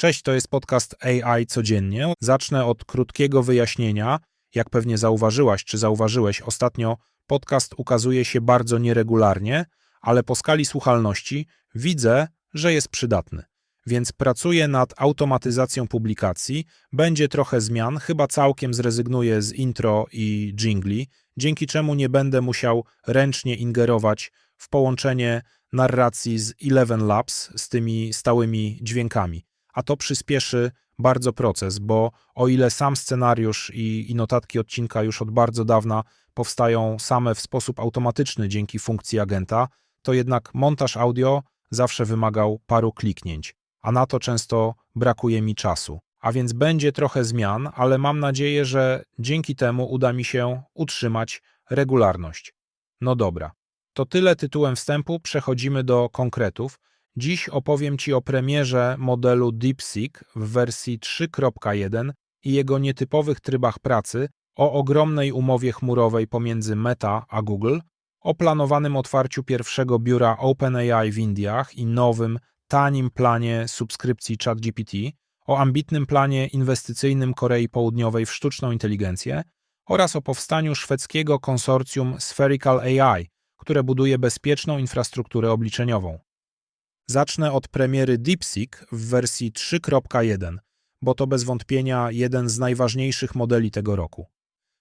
Cześć, to jest podcast AI codziennie. Zacznę od krótkiego wyjaśnienia. Jak pewnie zauważyłaś czy zauważyłeś, ostatnio podcast ukazuje się bardzo nieregularnie, ale po skali słuchalności widzę, że jest przydatny. Więc pracuję nad automatyzacją publikacji. Będzie trochę zmian, chyba całkiem zrezygnuję z intro i jingli, dzięki czemu nie będę musiał ręcznie ingerować w połączenie narracji z Eleven Labs z tymi stałymi dźwiękami a to przyspieszy bardzo proces, bo o ile sam scenariusz i, i notatki odcinka już od bardzo dawna powstają same w sposób automatyczny dzięki funkcji agenta, to jednak montaż audio zawsze wymagał paru kliknięć, a na to często brakuje mi czasu. A więc będzie trochę zmian, ale mam nadzieję, że dzięki temu uda mi się utrzymać regularność. No dobra, to tyle tytułem wstępu, przechodzimy do konkretów. Dziś opowiem Ci o premierze modelu DeepSeek w wersji 3.1 i jego nietypowych trybach pracy, o ogromnej umowie chmurowej pomiędzy Meta a Google, o planowanym otwarciu pierwszego biura OpenAI w Indiach i nowym, tanim planie subskrypcji ChatGPT, o ambitnym planie inwestycyjnym Korei Południowej w sztuczną inteligencję oraz o powstaniu szwedzkiego konsorcjum Spherical AI, które buduje bezpieczną infrastrukturę obliczeniową. Zacznę od premiery DeepSeek w wersji 3.1, bo to bez wątpienia jeden z najważniejszych modeli tego roku.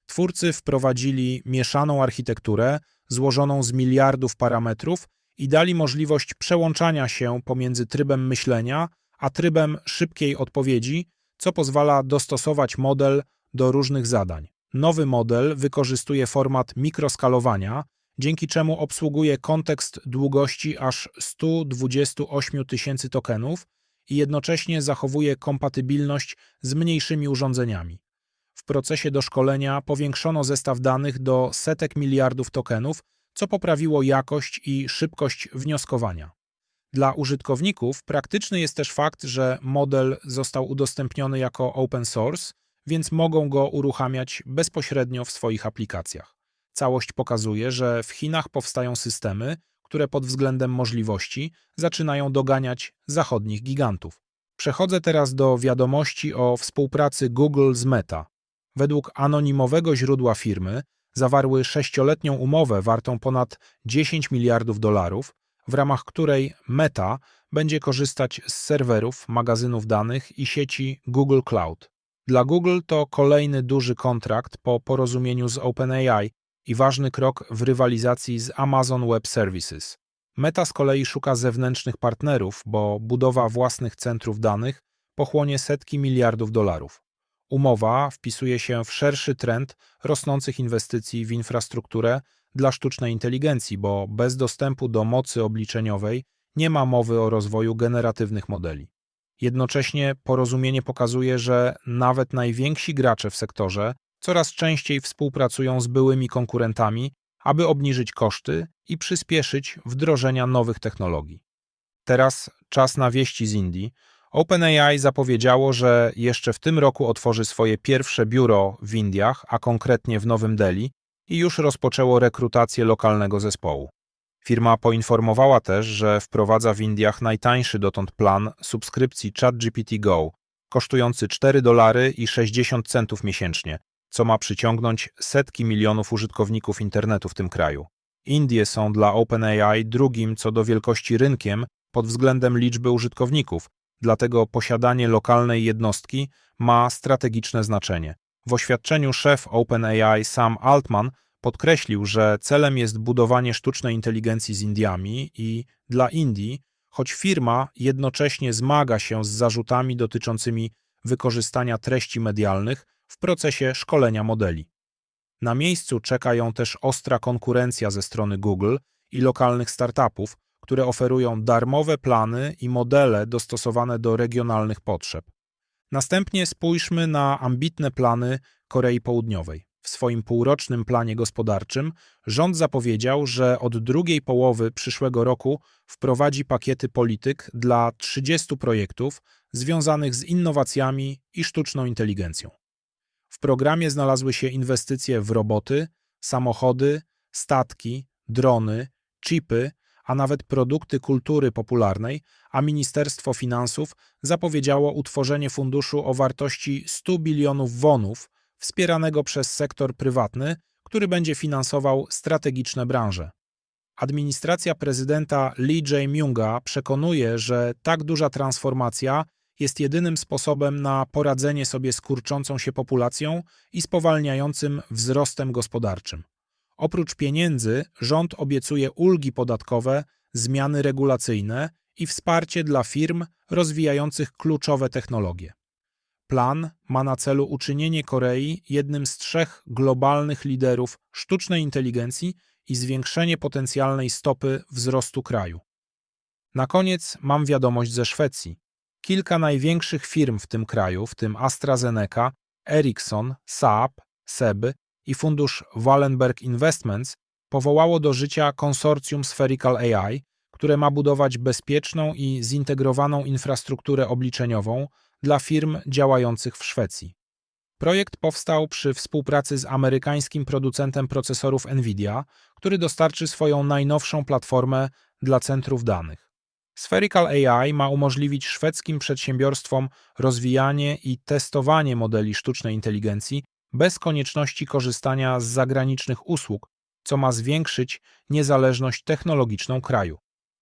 Twórcy wprowadzili mieszaną architekturę złożoną z miliardów parametrów i dali możliwość przełączania się pomiędzy trybem myślenia a trybem szybkiej odpowiedzi, co pozwala dostosować model do różnych zadań. Nowy model wykorzystuje format mikroskalowania, dzięki czemu obsługuje kontekst długości aż 128 tysięcy tokenów i jednocześnie zachowuje kompatybilność z mniejszymi urządzeniami. W procesie doszkolenia powiększono zestaw danych do setek miliardów tokenów, co poprawiło jakość i szybkość wnioskowania. Dla użytkowników praktyczny jest też fakt, że model został udostępniony jako open source, więc mogą go uruchamiać bezpośrednio w swoich aplikacjach. Całość pokazuje, że w Chinach powstają systemy, które pod względem możliwości zaczynają doganiać zachodnich gigantów. Przechodzę teraz do wiadomości o współpracy Google z Meta. Według anonimowego źródła firmy zawarły sześcioletnią umowę wartą ponad 10 miliardów dolarów, w ramach której Meta będzie korzystać z serwerów, magazynów danych i sieci Google Cloud. Dla Google to kolejny duży kontrakt po porozumieniu z OpenAI, i ważny krok w rywalizacji z Amazon Web Services. Meta z kolei szuka zewnętrznych partnerów, bo budowa własnych centrów danych pochłonie setki miliardów dolarów. Umowa wpisuje się w szerszy trend rosnących inwestycji w infrastrukturę dla sztucznej inteligencji, bo bez dostępu do mocy obliczeniowej nie ma mowy o rozwoju generatywnych modeli. Jednocześnie porozumienie pokazuje, że nawet najwięksi gracze w sektorze coraz częściej współpracują z byłymi konkurentami, aby obniżyć koszty i przyspieszyć wdrożenia nowych technologii. Teraz czas na wieści z Indii. OpenAI zapowiedziało, że jeszcze w tym roku otworzy swoje pierwsze biuro w Indiach, a konkretnie w Nowym Delhi, i już rozpoczęło rekrutację lokalnego zespołu. Firma poinformowała też, że wprowadza w Indiach najtańszy dotąd plan subskrypcji ChatGPT Go, kosztujący 4 dolary i 60 centów miesięcznie, co ma przyciągnąć setki milionów użytkowników internetu w tym kraju. Indie są dla OpenAI drugim co do wielkości rynkiem pod względem liczby użytkowników, dlatego posiadanie lokalnej jednostki ma strategiczne znaczenie. W oświadczeniu szef OpenAI Sam Altman podkreślił, że celem jest budowanie sztucznej inteligencji z Indiami i dla Indii, choć firma jednocześnie zmaga się z zarzutami dotyczącymi wykorzystania treści medialnych, w procesie szkolenia modeli. Na miejscu czeka ją też ostra konkurencja ze strony Google i lokalnych startupów, które oferują darmowe plany i modele dostosowane do regionalnych potrzeb. Następnie spójrzmy na ambitne plany Korei Południowej. W swoim półrocznym planie gospodarczym rząd zapowiedział, że od drugiej połowy przyszłego roku wprowadzi pakiety polityk dla 30 projektów związanych z innowacjami i sztuczną inteligencją. W programie znalazły się inwestycje w roboty, samochody, statki, drony, chipy, a nawet produkty kultury popularnej, a Ministerstwo Finansów zapowiedziało utworzenie funduszu o wartości 100 bilionów wonów, wspieranego przez sektor prywatny, który będzie finansował strategiczne branże. Administracja prezydenta Lee Jae-myunga przekonuje, że tak duża transformacja jest jedynym sposobem na poradzenie sobie z kurczącą się populacją i spowalniającym wzrostem gospodarczym. Oprócz pieniędzy rząd obiecuje ulgi podatkowe, zmiany regulacyjne i wsparcie dla firm rozwijających kluczowe technologie. Plan ma na celu uczynienie Korei jednym z trzech globalnych liderów sztucznej inteligencji i zwiększenie potencjalnej stopy wzrostu kraju. Na koniec mam wiadomość ze Szwecji. Kilka największych firm w tym kraju, w tym AstraZeneca, Ericsson, Saab, SEB i fundusz Wallenberg Investments, powołało do życia konsorcjum Spherical AI, które ma budować bezpieczną i zintegrowaną infrastrukturę obliczeniową dla firm działających w Szwecji. Projekt powstał przy współpracy z amerykańskim producentem procesorów Nvidia, który dostarczy swoją najnowszą platformę dla centrów danych. Spherical AI ma umożliwić szwedzkim przedsiębiorstwom rozwijanie i testowanie modeli sztucznej inteligencji bez konieczności korzystania z zagranicznych usług, co ma zwiększyć niezależność technologiczną kraju.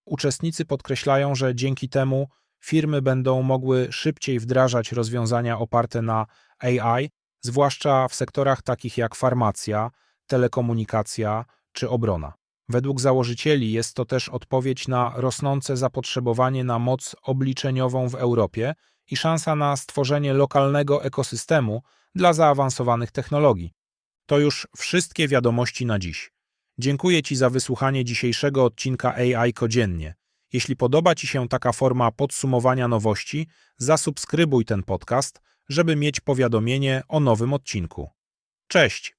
Uczestnicy podkreślają, że dzięki temu firmy będą mogły szybciej wdrażać rozwiązania oparte na AI, zwłaszcza w sektorach takich jak farmacja, telekomunikacja czy obrona. Według założycieli jest to też odpowiedź na rosnące zapotrzebowanie na moc obliczeniową w Europie i szansa na stworzenie lokalnego ekosystemu dla zaawansowanych technologii. To już wszystkie wiadomości na dziś. Dziękuję Ci za wysłuchanie dzisiejszego odcinka AI Codziennie. Jeśli podoba Ci się taka forma podsumowania nowości, zasubskrybuj ten podcast, żeby mieć powiadomienie o nowym odcinku. Cześć!